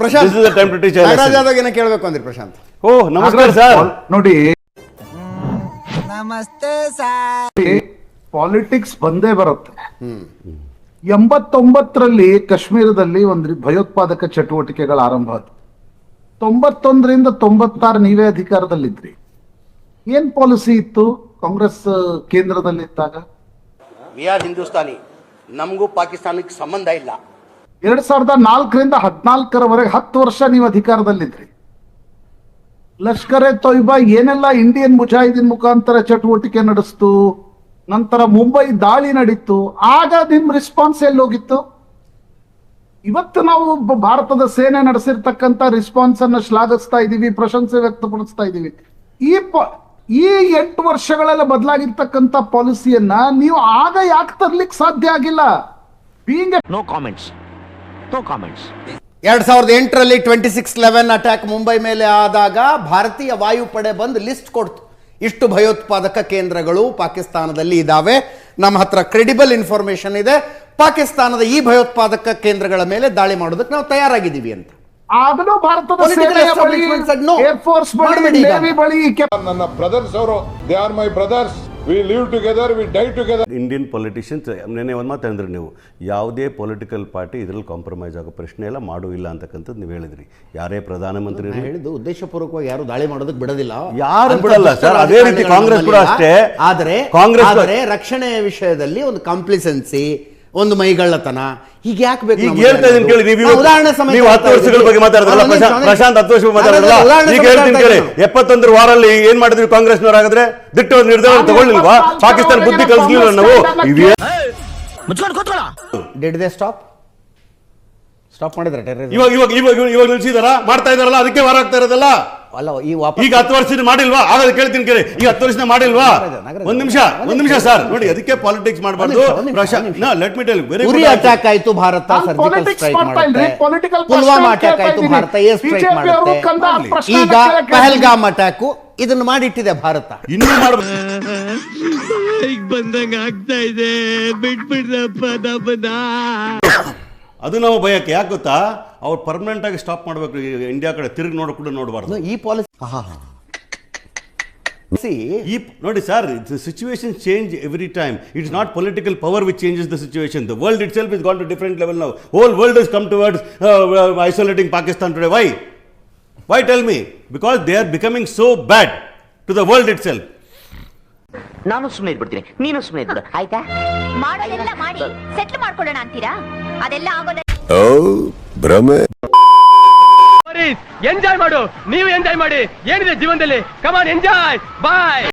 Prashant. Is. Nagaraj ಏನೋ ಕೇಳಬೇಕು ಅಂದ್ರಿ ಪ್ರಶಾಂತ್. ಓ ನಮಸ್ಕಾರ ಸರ್. ನೋಡಿ. ನಮಸ್ತೆ ಸರ್. ಪಾಲಿಟಿಕ್ಸ್ ಬಂದೇ ಬರುತ್ತೆ. ಎಂಬತ್ತೊಂಬತ್ತರಲ್ಲಿ ಕಾಶ್ಮೀರದಲ್ಲಿ ಒಂದು ಭಯೋತ್ಪಾದಕ ಚಟುವಟಿಕೆಗಳು ಆರಂಭ ಆಯ್ತು ತೊಂಬತ್ತೊಂದರಿಂದ ತೊಂಬತ್ತಾರು ನೀವೇ ಅಧಿಕಾರದಲ್ಲಿದ್ರಿ. ಏನ್ ಪಾಲಿಸಿ ಇತ್ತು ಕಾಂಗ್ರೆಸ್ ಕೇಂದ್ರದಲ್ಲಿದ್ದಾಗ? ವಿ ಆರ್ ಹಿಂದೂಸ್ತಾನಿ ನಮಗೂ ಪಾಕಿಸ್ತಾನಕ್ಕೆ ಸಂಬಂಧ ಇಲ್ಲ. ಎರಡ್ ಸಾವಿರದ ನಾಲ್ಕರಿಂದ ಹದಿನಾಲ್ಕರವರೆಗೆ ಹತ್ತು ವರ್ಷ ನೀವು ಅಧಿಕಾರದಲ್ಲಿದ್ರಿ. ಲಷ್ಕರ್ ಎ ತೊಯ್ಬಾ ಏನೆಲ್ಲ ಇಂಡಿಯನ್ ಮುಜಾಹಿದೀನ್ ಮುಖಾಂತರ ಚಟುವಟಿಕೆ ನಡೆಸ್ತು, ನಂತರ ಮುಂಬೈ ದಾಳಿ ನಡೀತು, ಆಗ ನಿಮ್ ರೆಸ್ಪಾನ್ಸ್ ಎಲ್ಲಿ ಹೋಗಿತ್ತು ಇವತ್ತು ನಾವು ಭಾರತದ ಸೇನೆ ನಡೆಸಿರ್ತಕ್ಕಂಥ ರಿಸ್ಪಾನ್ಸ್ ಅನ್ನು ಶ್ಲಾಘಿಸ್ತಾ ಇದೀವಿ, ಪ್ರಶಂಸೆ ವ್ಯಕ್ತಪಡಿಸ್ತಾ ಇದೀವಿ. ಈ ಈ ಎಂಟು ವರ್ಷಗಳೆಲ್ಲ ಬದಲಾಗಿರ್ತಕ್ಕಂಥ ಪಾಲಿಸಿಯನ್ನ ನೀವು ಆಗ ಯಾಕೆ ತರ್ಲಿಕ್ಕೆ ಸಾಧ್ಯ ಆಗಿಲ್ಲ? Being no comments. No comments ಎರಡ್ ಸಾವಿರದ ಎಂಟರಲ್ಲಿ twenty six eleven attack Mumbai ಮೇಲೆ ಆದಾಗ ಭಾರತೀಯ ವಾಯುಪಡೆ ಬಂದು ಲಿಸ್ಟ್ ಕೊಡ್ತು. ಇಷ್ಟು ಭಯೋತ್ಪಾದಕ ಕೇಂದ್ರಗಳು ಪಾಕಿಸ್ತಾನದಲ್ಲಿ ಇದ್ದಾವೆ ನಮ್ಮ ಹತ್ರ ಕ್ರೆಡಿಬಲ್ ಇನ್ಫಾರ್ಮೇಶನ್ ಇದೆ. ಪಾಕಿಸ್ತಾನದ ಈ ಭಯೋತ್ಪಾದಕ ಕೇಂದ್ರಗಳ ಮೇಲೆ ದಾಳಿ ಮಾಡೋದಕ್ಕೆ ನಾವು ತಯಾರಾಗಿದ್ದೀವಿ ಅಂತ. ಆದರೂ ಭಾರತದ ಸೇನೆಯ ಬಳಿ ಬಳಿ. ನೇವಿ ಬಳಿ ನನ್ನ ಬ್ರದರ್ಸ್ ಅವರು they are my brothers we live together we die together Indian politicians ನೆನೆ ಒಂದು ಮಾತು ಅಂದ್ರೆ ನೀವು ಯಾವುದೇ ಪೊಲಿಟಿಕಲ್ ಪಾರ್ಟಿ ಇದರಲ್ಲಿ ಕಾಂಪ್ರಮೈಸ್ ಆಗೋ ಪ್ರಶ್ನೆ ಎಲ್ಲ ಮಾಡುವಿಲ್ಲ ಇಲ್ಲ ಅಂತಕ್ಕಂಥದ್ದು ನೀವು ಹೇಳಿದ್ರಿ. ಯಾರೇ ಪ್ರಧಾನಮಂತ್ರಿ ಹೇಳಿದ್ದು ಉದ್ದೇಶಪೂರ್ವಕವಾಗಿ ಯಾರು ದಾಳಿ ಮಾಡೋದಕ್ಕೆ ಬಿಡೋದಿಲ್ಲ. ಯಾರು ಬಿಡಲ್ಲ ಸರ್, ಅದೇ ರೀತಿ ಕಾಂಗ್ರೆಸ್ ಕೂಡ ಅಷ್ಟೇ. ಆದರೆ ಕಾಂಗ್ರೆಸ್ ರಕ್ಷಣೆಯ ವಿಷಯದಲ್ಲಿ ಒಂದು ಕಾಂಪ್ಲಿಸೆನ್ಸಿ ಒಂದು ಮೈಗಳ್ಳತನ. ಈಗ ಯಾಕೆ ಬೇಕು ಈಗ ಹೇಳ್ತಾ ಇದೀನಿ ಕೇಳಿ ನೀವು ಉದಾಹರಣೆ ಸಮೇತ ನೀವು ಹತ್ತು ವರ್ಷಗಳ ಬಗ್ಗೆ ಮಾತಾಡಿದ್ರಲ್ಲ ಪ್ರಶಾಂತ್ ನೀವು ಪ್ರಶಾಂತ್ ಹತ್ತು ವರ್ಷ ಮಾತಾಡಿದ್ರಲ್ಲ ಉದಾಹರಣೆ ಈಗ ಸಮೇತ ಹೇಳ್ತೀನಿ ಕೇಳಿ ಹೇಳ್ತಾ ಇದ್ದೀನಿ. ಎಪ್ಪತ್ತೊಂದರ ವಾರಲ್ಲಿ ಏನ್ ಮಾಡಿದ್ರಿ ಕಾಂಗ್ರೆಸ್ನವ್ರು ಹಾಗಾದ್ರೆ? ದಿಟ್ಟ ನಿರ್ಧಾರ ನಾನು ತಗೊಳ್ಳಿಲ್ವಾ? ಪಾಕಿಸ್ತಾನ ಬುದ್ಧಿ ಕಲಿಸ್ಲಿಲ್ಲ ನಾವು? ಕಾಂಗ್ರೆಸ್ ಇವೇ ಮುಚ್ಕೊಂಡು ಡಿಡ್ ದೇ ಸ್ಟಾಪ್ ಸ್ಟಾಪ್ ಮಾಡಿದ್ರೆ ಟೆರರಿಸಂ ಇವಾಗ ಇವಾಗ ಇವಾಗ ಇವಾಗ ನಿಲ್ಸಿದಾರ? ಮಾಡ್ತಾ ಇದಾರಲ್ಲ? ಅದಕ್ಕೆ ವಾರ ಆಗ್ತಾ ಇರೋದಲ್ಲ? ಅಲ್ಲ ಈ ವಾಪಸ್ ಈಗ ಹತ್ತು ವರ್ಷದಿಂದ ಮಾಡಿಲ್ವಾ? ಆಗದ ಕೇಳ್ತೀನಿ ಕೇಳಿ. ಈಗ ಹತ್ತು ವರ್ಷದಿಂದ ಮಾಡಿಲ್ವಾ. ಒಂದ್ ನಿಮಿಷ ಒಂದ್ ನಿಮಿಷ ಸರ್. ನೋಡಿ ಅದಕ್ಕೆ ಪಾಲಿಟಿಕ್ಸ್ ಮಾಡಬಾರ್ದು. Let me tell very Uri attack ಆಯ್ತು ಭಾರತ ಸರ್ಜಿಕಲ್ ಸ್ಟ್ರೈಕ್ ಮಾಡ್ತಾ ಮಾಡುತ್ತೆ. ಪುಲ್ವಾಮಾ ಅಟ್ಯಾಕ್ ಆಯ್ತು ಭಾರತ ಸ್ಟ್ರೈಕ್ ಮಾಡುತ್ತೆ. ಈಗ ಪಹಲ್ಗಾಮ್ ಅಟ್ಯಾಕ್ ಇದನ್ನು ಮಾಡಿಟ್ಟಿದೆ ಭಾರತ. ಇನ್ನೂ ಮಾಡಬೇಕು ಅದು ನಾವು ಭಯಕ್ಕೆ ಯಾಕೆ ಗೊತ್ತಾ? ಅವ್ರು ಪರ್ಮನೆಂಟ್ ಆಗಿ ಸ್ಟಾಪ್ ಮಾಡಬೇಕು. ಇಂಡಿಯಾ ಕಡೆ ತಿರುಗಿ ನೋಡ ಕೂಡ ನೋಡಬಾರ್ದು. ಈ ಪಾಲಿಸಿ ಈ ನೋಡಿ sir situation change every time it's not political power which changes the situation the world itself is gone to different level ನಾವು whole world is come towards isolating Pakistan today why why tell me because they are becoming so bad to the world itself ನಾನು ಸುಮ್ಮನೆ ಇದ್ಬಿಡ್ತೀನಿ. ನೀನು ಸುಮ್ಮನೆ ಇದ್ಬಿಡು. ಆಯ್ತಾ? ಮಾಡೋದೆಲ್ಲ ಮಾಡಿ. Settle ಮಾಡ್ಕೊಳ್ಳೋಣ ಅಂತೀರಾ? ಅದೆಲ್ಲ ಆಗೋದ ಭ್ರಮೆ. ಎಂಜಾಯ್ ಮಾಡು. ನೀವು ಎಂಜಾಯ್ ಮಾಡಿ. ಏನಿದೆ ಜೀವನದಲ್ಲಿ? ಕಮಾನ್ ಎಂಜಾಯ್ ಬಾಯ್